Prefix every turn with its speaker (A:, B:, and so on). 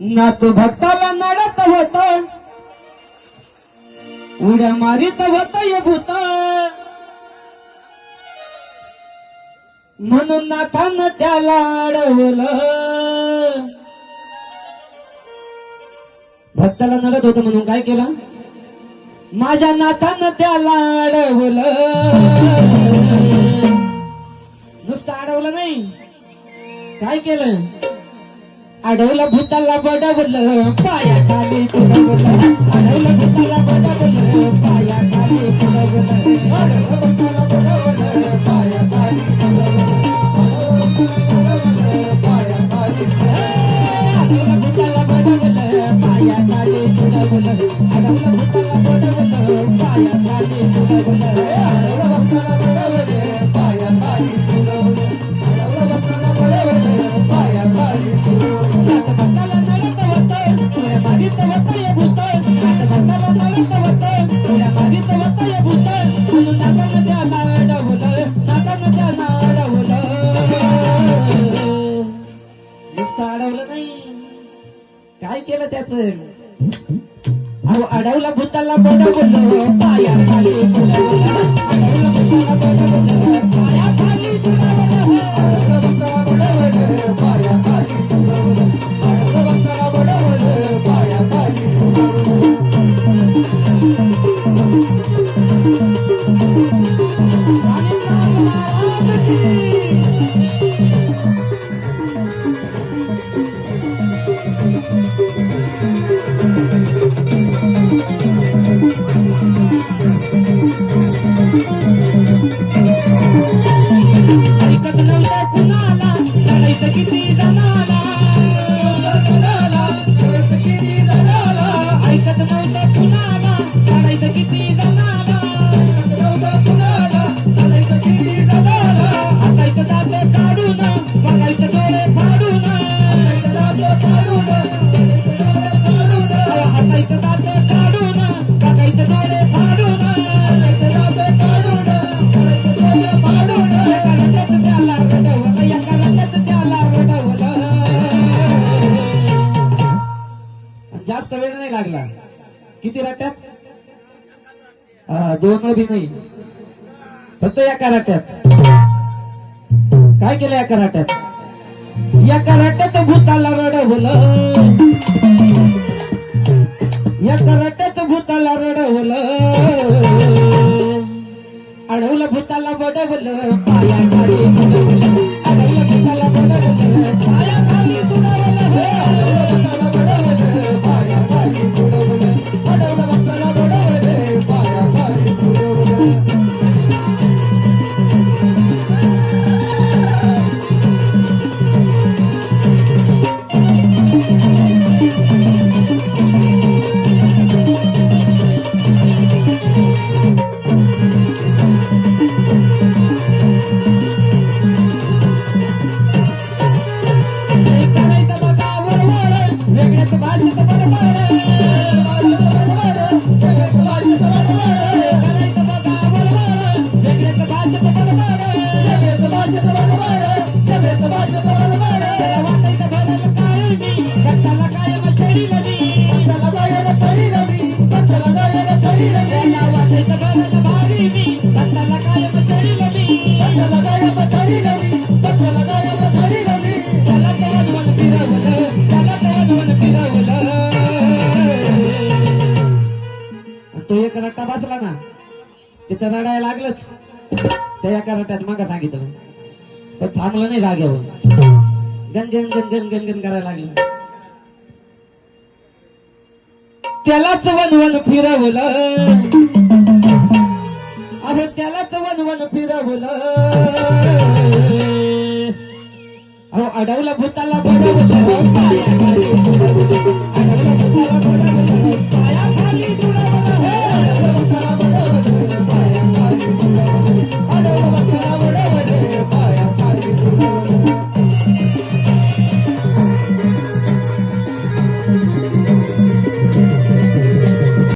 A: ना तो भक्ताला नडत होत. उड्या मारित होत ये भूत. म्हणून नाथानं त्याला अडवलं. भक्ताला नडत होतं म्हणून काय केलं? माझ्या नाथानं त्याला अडवलं. नुसतं अडवलं नाही. काय केलं? अडवलं भूताला बडवलं पाया खाली तुडवलं अडवलं भूताला बडवलं पाया खाली अडवलं नाही काय केलं त्याच? अहो अडवला भूताला बडवलं हो, पाया खाली. लढायचं किती किती राट्यात? हा, दोन बी नाही. फक्त एका कराट्यात काय केलं एका कराट्यात एका रट्यात भूताला रडवलं. एका रट्यात भूताला रडवलं. अडवलं भूताला बडवलं. पाया तो एक रट्टा बसला ना तिथं रडायला लागलंच. त्या एका रट्ट्यात मग सांगितलं. पण थांबलं नाही जागेवर. गण गण गण गण गण गण करायला लागलं. त्यालाच वनवन फिरवलं. अरे त्यालाच वनवन फिरवलं. अहो अडवलं भूताला बडवलं